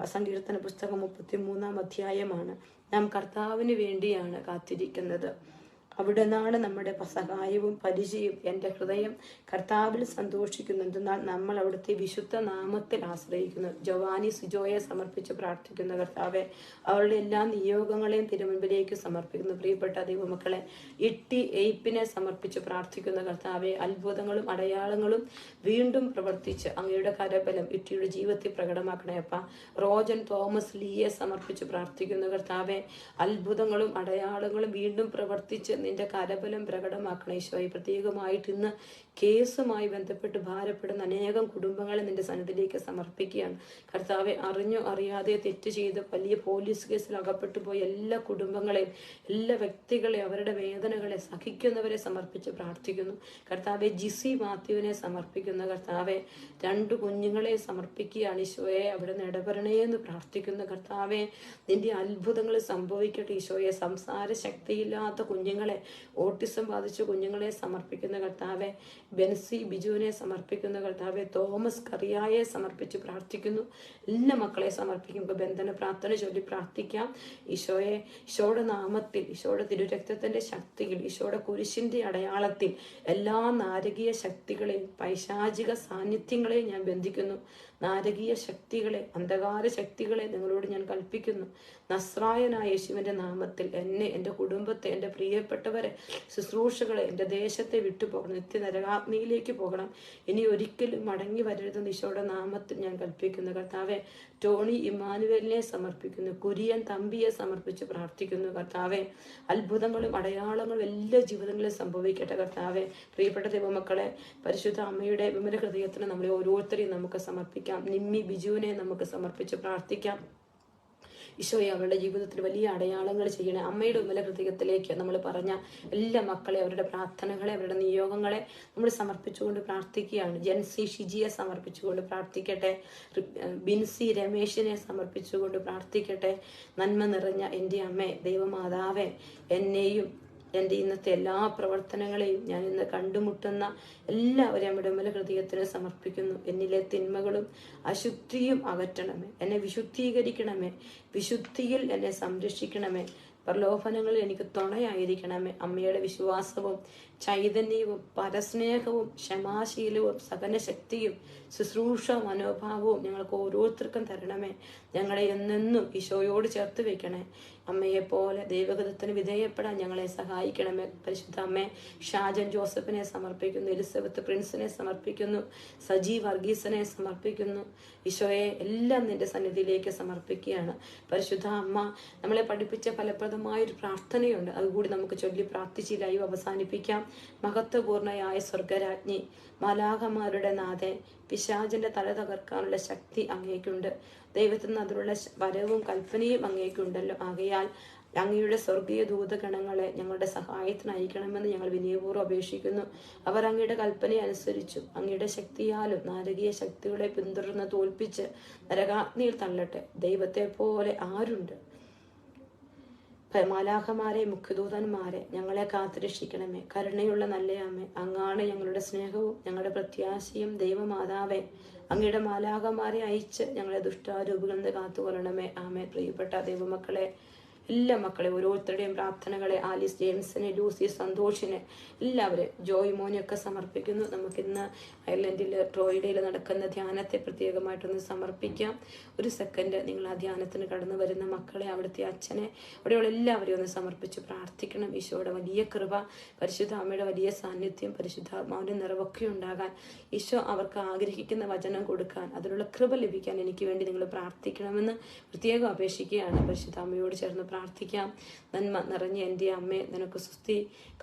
സങ്കീർത്തന പുസ്തകം മുപ്പത്തി മൂന്നാം അധ്യായമാണ്. നാം കർത്താവിന് വേണ്ടിയാണ് കാത്തിരിക്കുന്നത്. അവിടെ നിന്നാണ് നമ്മുടെ സഹായവും പരിചയവും എന്റെ ഹൃദയം. കർത്താവിൽ സന്തോഷിക്കുന്നു. എന്തെന്നാൽ നമ്മൾ അവിടുത്തെ വിശുദ്ധ നാമത്തിൽ ആശ്രയിക്കുന്നു. ജവാനി സുജോയെ സമർപ്പിച്ച് പ്രാർത്ഥിക്കുന്ന കർത്താവെ. അവളുടെ എല്ലാ നിയോഗങ്ങളെയും തിരുമുൻപിലേക്ക് സമർപ്പിക്കുന്നു. പ്രിയപ്പെട്ട ദൈവമക്കളെ ഇട്ടി എയ്പ്പിനെ സമർപ്പിച്ച് പ്രാർത്ഥിക്കുന്ന കർത്താവെ. അത്ഭുതങ്ങളും അടയാളങ്ങളും വീണ്ടും പ്രവർത്തിച്ച് അങ്ങയുടെ കരബലം ഇട്ടിയുടെ ജീവിതത്തിൽ പ്രകടമാക്കണേ അപ്പ. റോജൻ തോമസ് ലീയെ സമർപ്പിച്ച് പ്രാർത്ഥിക്കുന്ന കർത്താവെ. അത്ഭുതങ്ങളും അടയാളങ്ങളും വീണ്ടും പ്രവർത്തിച്ച് നിന്റെ കരബലം പ്രകടമാക്കണം ഈശോയെ. പ്രത്യേകമായിട്ട് ഇന്ന് കേസുമായി ബന്ധപ്പെട്ട് ഭാരപ്പെടുന്ന അനേകം കുടുംബങ്ങളെ നിന്റെ സന്നിധിയിലേക്ക് സമർപ്പിക്കുകയാണ്. കർത്താവെ അറിഞ്ഞോ അറിയാതെ തെറ്റ് ചെയ്ത് വലിയ പോലീസ് കേസിൽ അകപ്പെട്ടു പോയ എല്ലാ കുടുംബങ്ങളെയും എല്ലാ വ്യക്തികളെയും അവരുടെ വേദനകളെ സഹിക്കുന്നവരെ സമർപ്പിച്ച് പ്രാർത്ഥിക്കുന്നു. കർത്താവെ ജിസി മാത്യുവിനെ സമർപ്പിക്കുന്ന. കർത്താവെ രണ്ട് കുഞ്ഞുങ്ങളെ സമർപ്പിക്കുകയാണ് ഈശോയെ. അവിടെ ഇടപെടണേ എന്ന് പ്രാർത്ഥിക്കുന്ന. കർത്താവെ നിന്റെ അത്ഭുതങ്ങൾ സംഭവിക്കട്ടെ ഈശോയെ. സംസാര ശക്തിയില്ലാത്ത കുഞ്ഞുങ്ങളെ ഓട്ടിസം ബാധിച്ച കുഞ്ഞുങ്ങളെ സമർപ്പിക്കുന്ന. കർത്താവെ ബെൻസി ബിജുവിനെ സമർപ്പിക്കുന്ന കർത്താവെ തോമസ് കറിയായെ സമർപ്പിച്ച് പ്രാർത്ഥിക്കുന്നു. എല്ലാ മക്കളെ സമർപ്പിക്കുമ്പോൾ ബന്ധന പ്രാർത്ഥന ചൊല്ലി പ്രാർത്ഥിക്കാം. ഈശോയെ ഈശോയുടെ നാമത്തിൽ ഈശോയുടെ തിരുരക്തത്തിന്റെ ശക്തിയിൽ ഈശോയുടെ കുരിശിന്റെ അടയാളത്തിൽ എല്ലാ നാരകീയ ശക്തികളെയും പൈശാചിക സാന്നിധ്യങ്ങളെയും ഞാൻ ബന്ധിക്കുന്നു. നാരകീയ ശക്തികളെ അന്ധകാര ശക്തികളെ നിങ്ങളോട് ഞാൻ കൽപ്പിക്കുന്നു. നസ്രായനായ യേശുവിന്റെ നാമത്തിൽ എന്നെ എന്റെ കുടുംബത്തെ എന്റെ പ്രിയപ്പെട്ടവരെ ശുശ്രൂഷകളെ എന്റെ ദേശത്തെ വിട്ടുപോകണം. നിത്യ നരകാഗ്നിയിലേക്ക് പോകണം. ഇനി ഒരിക്കലും മടങ്ങി വരരുതെന്ന് ഈശോയുടെ നാമത്തിൽ ഞാൻ കൽപ്പിക്കുന്നു. കർത്താവെ ടോണി ഇമാനുവലിനെ സമർപ്പിക്കുന്നു. കുര്യൻ തമ്പിയെ സമർപ്പിച്ച് പ്രാർത്ഥിക്കുന്നു കർത്താവെ. അത്ഭുതങ്ങളും അടയാളങ്ങളും എല്ലാ ജീവിതങ്ങളിലും സംഭവിക്കട്ടെ കർത്താവെ. പ്രിയപ്പെട്ട ദൈവമക്കളെ പരിശുദ്ധ അമ്മയുടെ വിമല ഹൃദയത്തിന് നമ്മളെ ഓരോരുത്തരെയും നമുക്ക് സമർപ്പിക്കാം. നിമ്മി ബിജുവിനെ നമുക്ക് സമർപ്പിച്ച് പ്രാർത്ഥിക്കാം. ഈശോയെ അവരുടെ ജീവിതത്തിൽ വലിയ അടയാളങ്ങൾ ചെയ്യണേ. അമ്മയുടെ ഉമ്മല ഹൃദയത്തിലേക്ക് നമ്മൾ പറഞ്ഞ എല്ലാ മക്കളെ അവരുടെ പ്രാർത്ഥനകളെ അവരുടെ നിയോഗങ്ങളെ നമ്മൾ സമർപ്പിച്ചുകൊണ്ട് പ്രാർത്ഥിക്കുകയാണ്. ജൻസി ഷിജിയെ സമർപ്പിച്ചുകൊണ്ട് പ്രാർത്ഥിക്കട്ടെ. ബിൻസി രമേശിനെ സമർപ്പിച്ചുകൊണ്ട് പ്രാർത്ഥിക്കട്ടെ. നന്മ നിറഞ്ഞ എന്റെ അമ്മേ ദൈവമാതാവേ എന്നെയും എന്റെ ഇന്നത്തെ എല്ലാ പ്രവർത്തനങ്ങളെയും ഞാൻ ഇന്ന് കണ്ടുമുട്ടുന്ന എല്ലാവരെയും ഇടമല ഹൃദയത്തിന് സമർപ്പിക്കുന്നു. എന്നിലെ തിന്മകളും അശുദ്ധിയും അകറ്റണമേ. എന്നെ വിശുദ്ധീകരിക്കണമേ. വിശുദ്ധിയിൽ എന്നെ സംരക്ഷിക്കണമേ. പ്രലോഭനങ്ങളിൽ എനിക്ക് തുണയായിരിക്കണമേ. അമ്മയുടെ വിശ്വാസവും ചൈതന്യവും പരസ്നേഹവും ക്ഷമാശീലവും സഹനശക്തിയും ശുശ്രൂഷ മനോഭാവവും ഞങ്ങൾക്ക് ഓരോരുത്തർക്കും തരണമേ. ഞങ്ങളെ എന്നെന്നും ഈശോയോട് ചേർത്ത് വെക്കണേ. അമ്മയെ പോലെ ദൈവഗതത്തിന് വിധേയപ്പെടാൻ ഞങ്ങളെ സഹായിക്കണമേ. പരിശുദ്ധ അമ്മേ ഷാജൻ ജോസഫിനെ സമർപ്പിക്കുന്നു എലിസബത്ത് പ്രിൻസിനെ സമർപ്പിക്കുന്നു സജി വർഗീസിനെ സമർപ്പിക്കുന്നു. ഈശോയെ എല്ലാം നിന്റെ സന്നിധിയിലേക്ക് സമർപ്പിക്കുകയാണ്. പരിശുദ്ധ അമ്മ നമ്മളെ പഠിപ്പിച്ച ഫലപ്രദമായ ഒരു പ്രാർത്ഥനയുണ്ട്. അതുകൂടി നമുക്ക് ചൊല്ലി പ്രാർത്ഥിച്ച് ലൈവ് അവസാനിപ്പിക്കാം. മഹത്വപൂർണയായ സ്വർഗരാജ്ഞി മലാഹമാരുടെ നാഥൻ പിശാചിന്റെ തല തകർക്കാനുള്ള ശക്തി അങ്ങേക്കുണ്ട്. ദൈവത്തിൽ നിന്ന് വരവും കൽപ്പനയും അങ്ങേക്കുണ്ടല്ലോ. ആകയാൽ അങ്ങയുടെ സ്വർഗീയ ദൂതഗണങ്ങളെ ഞങ്ങളുടെ സഹായത്തിന് അയക്കണമെന്ന് ഞങ്ങൾ വിനയപൂർവം അപേക്ഷിക്കുന്നു. അവർ അങ്ങയുടെ കൽപ്പന അനുസരിച്ചു അങ്ങയുടെ ശക്തിയാലും നാരകീയ ശക്തികളെ പിന്തുടർന്ന് തോൽപ്പിച്ച് നരകാഗ്നിയിൽ തള്ളട്ടെ. ദൈവത്തെ പോലെ ആരുണ്ട്? മാലാഖമാരെ മുഖ്യദൂതന്മാരെ ഞങ്ങളെ കാത്തുരക്ഷിക്കണമേ. കരുണയുള്ള നല്ലയമ്മേ അങ്ങാണ് ഞങ്ങളുടെ സ്നേഹവും ഞങ്ങളുടെ പ്രത്യാശയും. ദൈവമാതാവേ അങ്ങയുടെ മാലാഖമാരെ അയച്ച് ഞങ്ങളെ ദുഷ്ടാരൂപികളിൽ നിന്ന് കാത്തുകൊള്ളണമേ. ആമേ പ്രിയപ്പെട്ട ദൈവമക്കളെ എല്ലാ മക്കളെ ഓരോരുത്തരുടെയും പ്രാർത്ഥനകളെ ആലിസ് ജെയിംസിനെ ലൂസി സന്തോഷിനെ എല്ലാവരെയും ജോയ് മോനെയൊക്കെ സമർപ്പിക്കുന്നു. നമുക്കിന്ന് അയർലൻഡിൽ ട്രോയിഡയിൽ നടക്കുന്ന ധ്യാനത്തെ പ്രത്യേകമായിട്ടൊന്ന് സമർപ്പിക്കാം. ഒരു സെക്കൻഡ് നിങ്ങൾ ആ ധ്യാനത്തിന് കടന്നു വരുന്ന മക്കളെ അവിടുത്തെ അച്ഛനെ അവിടെയുള്ള എല്ലാവരെയും ഒന്ന് സമർപ്പിച്ച് പ്രാർത്ഥിക്കണം. ഈശോയുടെ വലിയ കൃപ പരിശുദ്ധ അമ്മയുടെ വലിയ സാന്നിധ്യം പരിശുദ്ധാത്മാവിന്റെ നിറവൊക്കെ ഉണ്ടാകാൻ ഈശോ അവർക്ക് ആഗ്രഹിക്കുന്ന വചനം കൊടുക്കാൻ അതിനുള്ള കൃപ ലഭിക്കാൻ എനിക്ക് വേണ്ടി നിങ്ങൾ പ്രാർത്ഥിക്കണമെന്ന് പ്രത്യേകം അപേക്ഷിക്കുകയാണ്. പരിശുദ്ധ അമ്മയോട് ചേർന്ന് പ്രാർത്ഥിക്കാം. നന്മ നിറഞ്ഞ എന്റെ അമ്മേ നിനക്ക് സുസ്തി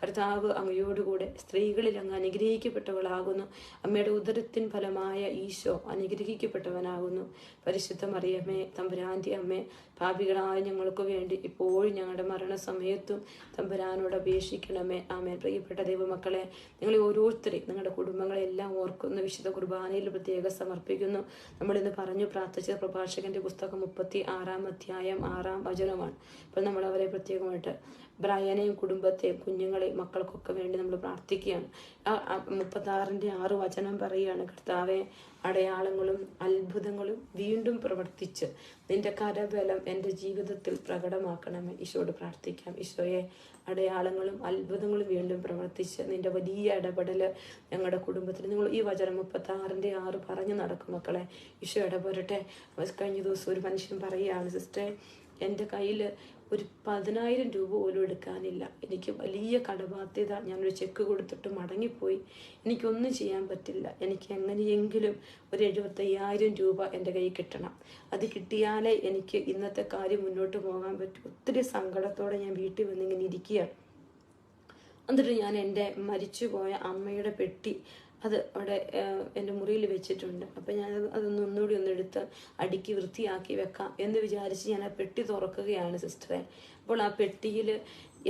കർത്താവ് അങ്ങയോടുകൂടെ സ്ത്രീകളിൽ അങ്ങ് അനുഗ്രഹിക്കപ്പെട്ടവളാകുന്നു. അമ്മയുടെ ഉദരത്തിൻ ഫലമായ ഈശോ അനുഗ്രഹിക്കപ്പെട്ടവനാകുന്നു. പരിശുദ്ധ മറിയമ്മേ തമ്പുരാന്റെ അമ്മേ പാപികളായ ഞങ്ങൾക്ക് വേണ്ടി ഇപ്പോഴും ഞങ്ങളുടെ മരണസമയത്തും തമ്പുരാനോട് അപേക്ഷിക്കണമേ. ആമേൻ. പ്രിയപ്പെട്ട ദൈവമക്കളെ നിങ്ങളെ ഓരോരുത്തരെയും നിങ്ങളുടെ കുടുംബങ്ങളെല്ലാം ഓർക്കുന്ന. വിശുദ്ധ കുർബാനയിൽ പ്രത്യേകം സമർപ്പിക്കുന്നു. നമ്മളിന്ന് പറഞ്ഞു പ്രാർത്ഥിച്ച പ്രഭാഷകന്റെ പുസ്തകം മുപ്പത്തി ആറാം അധ്യായം ആറാം വചനമാണ്. അപ്പോൾ നമ്മൾ അവരെ പ്രത്യേകമായിട്ട് ബ്രയനെയും കുടുംബത്തെയും കുഞ്ഞുങ്ങളെയും മക്കൾക്കൊക്കെ വേണ്ടി നമ്മൾ പ്രാർത്ഥിക്കുകയാണ്. മുപ്പത്താറിന്റെ ആറ് വചനം പറയുകയാണ് കർത്താവെ അടയാളങ്ങളും അത്ഭുതങ്ങളും വീണ്ടും പ്രവർത്തിച്ച് നിന്റെ കരബലം എന്റെ ജീവിതത്തിൽ പ്രകടമാക്കണമേ. ഈശോട് പ്രാർത്ഥിക്കാം. ഈശോയെ അടയാളങ്ങളും അത്ഭുതങ്ങളും വീണ്ടും പ്രവർത്തിച്ച് നിന്റെ വലിയ ഇടപെടൽ ഞങ്ങളുടെ കുടുംബത്തിൽ നിങ്ങൾ ഈ വചനം മുപ്പത്തി ആറിന്റെ ആറ് പറഞ്ഞു നടക്കും മക്കളെ. ഈശോ ഇടപെടട്ടെ. കഴിഞ്ഞ ദിവസം ഒരു മനുഷ്യൻ പറയുകയാണ് സിസ്റ്ററെ എന്റെ കയ്യിൽ ഒരു പതിനായിരം രൂപ പോലും എടുക്കാനില്ല. എനിക്ക് വലിയ കടബാധ്യത. ഞാനൊരു ചെക്ക് കൊടുത്തിട്ട് മടങ്ങിപ്പോയി. എനിക്കൊന്നും ചെയ്യാൻ പറ്റില്ല. എനിക്ക് എങ്ങനെയെങ്കിലും ഒരു എഴുപത്തയ്യായിരം രൂപ എന്റെ കയ്യിൽ കിട്ടണം. അത് കിട്ടിയാലേ എനിക്ക് ഇന്നത്തെ കാര്യം മുന്നോട്ട് പോകാൻ പറ്റും. ഒത്തിരി സങ്കടത്തോടെ ഞാൻ വീട്ടിൽ വന്നിങ്ങനെ ഇരിക്കുകയാണ്. എന്നിട്ട് ഞാൻ എന്റെ മരിച്ചുപോയ അമ്മയുടെ പെട്ടി അത് അവിടെ എന്റെ മുറിയിൽ വെച്ചിട്ടുണ്ട്. അപ്പം ഞാൻ അതൊന്ന് ഒന്നുകൂടി ഒന്ന് എടുത്ത് അടുക്കി വൃത്തിയാക്കി വെക്കാം എന്ന് വിചാരിച്ച് ഞാൻ ആ പെട്ടി തുറക്കുകയാണ് സിസ്റ്ററെ. അപ്പോൾ ആ പെട്ടിയിൽ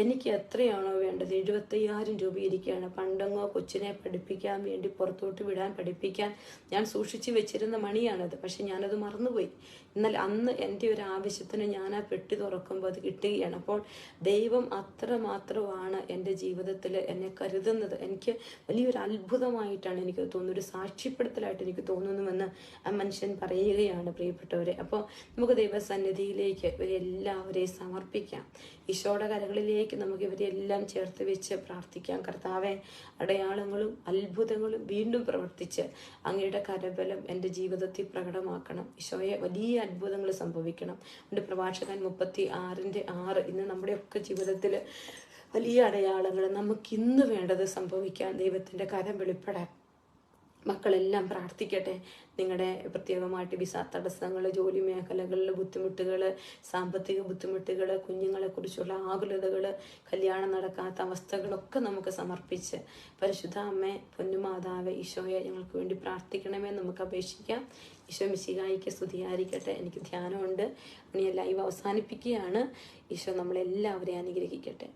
എനിക്ക് എത്രയാണോ വേണ്ടത്? എഴുപത്തയ്യായിരം രൂപ ഇരിക്കുകയാണ്. പണ്ടങ്ങോ കൊച്ചിനെ പഠിപ്പിക്കാൻ വേണ്ടി പുറത്തോട്ട് വിടാൻ പഠിപ്പിക്കാൻ ഞാൻ സൂക്ഷിച്ചു വെച്ചിരുന്ന മണിയാണത്. പക്ഷെ ഞാനത് മറന്നുപോയി. എന്നാൽ അന്ന് എന്റെ ഒരു ആവശ്യത്തിന് ഞാൻ ആ പെട്ടി തുറക്കുമ്പോൾ അത് കിട്ടുകയാണ്. അപ്പോൾ ദൈവം അത്രമാത്രമാണ് എന്റെ ജീവിതത്തിൽ എന്നെ കരുതുന്നത്. എനിക്ക് വലിയൊരു അത്ഭുതമായിട്ടാണ് എനിക്ക് തോന്നുന്നത്. ഒരു സാക്ഷ്യപ്പെടുത്തലായിട്ട് എനിക്ക് തോന്നുന്നുവെന്ന് ആ മനുഷ്യൻ പറയുകയാണ് പ്രിയപ്പെട്ടവരെ. അപ്പോൾ നമുക്ക് ദൈവസന്നിധിയിലേക്ക് ഇവരെല്ലാവരെയും സമർപ്പിക്കാം. ഈശോയുടെ കരകളിലേക്ക് നമുക്ക് ഇവരെല്ലാം ചേർത്ത് വെച്ച് പ്രാർത്ഥിക്കാം. കർത്താവെ അടയാളങ്ങളും അത്ഭുതങ്ങളും വീണ്ടും പ്രവർത്തിച്ച് അങ്ങയുടെ കരബലം എന്റെ ജീവിതത്തിൽ പ്രകടമാക്കണം. ഈശോയെ വലിയ അത്ഭുതങ്ങൾ സംഭവിക്കണം. എന്റെ പ്രഭാഷകൻ മുപ്പത്തി ആറിന്റെ ആറ് ഇന്ന് നമ്മുടെയൊക്കെ ജീവിതത്തിൽ വലിയ അടയാളങ്ങൾ നമുക്കിന്ന് വേണ്ടത് സംഭവിക്കാൻ ദൈവത്തിന്റെ കരം വെളിപ്പെടാൻ. മക്കളെല്ലാം പ്രാർത്ഥിക്കട്ടെ. നിങ്ങളുടെ പ്രത്യേകമായിട്ട് വിസ തടസ്സങ്ങൾ ജോലി മേഖലകളിൽ ബുദ്ധിമുട്ടുകൾ സാമ്പത്തിക ബുദ്ധിമുട്ടുകൾ കുഞ്ഞുങ്ങളെക്കുറിച്ചുള്ള ആകുലതകൾ കല്യാണം നടക്കാത്ത അവസ്ഥകളൊക്കെ നമുക്ക് സമർപ്പിച്ച് പരിശുദ്ധ അമ്മ പൊന്നുമാതാവ് ഈശോയെ ഞങ്ങൾക്ക് വേണ്ടി പ്രാർത്ഥിക്കണമേ നമുക്ക് അപേക്ഷിക്കാം. ഈശോ മിശികായിക്ക് സ്തുതിയായിരിക്കട്ടെ. എനിക്ക് ധ്യാനമുണ്ട്. ഇനി ലൈവ് അവസാനിപ്പിക്കുകയാണ്. ഈശോ നമ്മളെല്ലാവരെയും അനുഗ്രഹിക്കട്ടെ.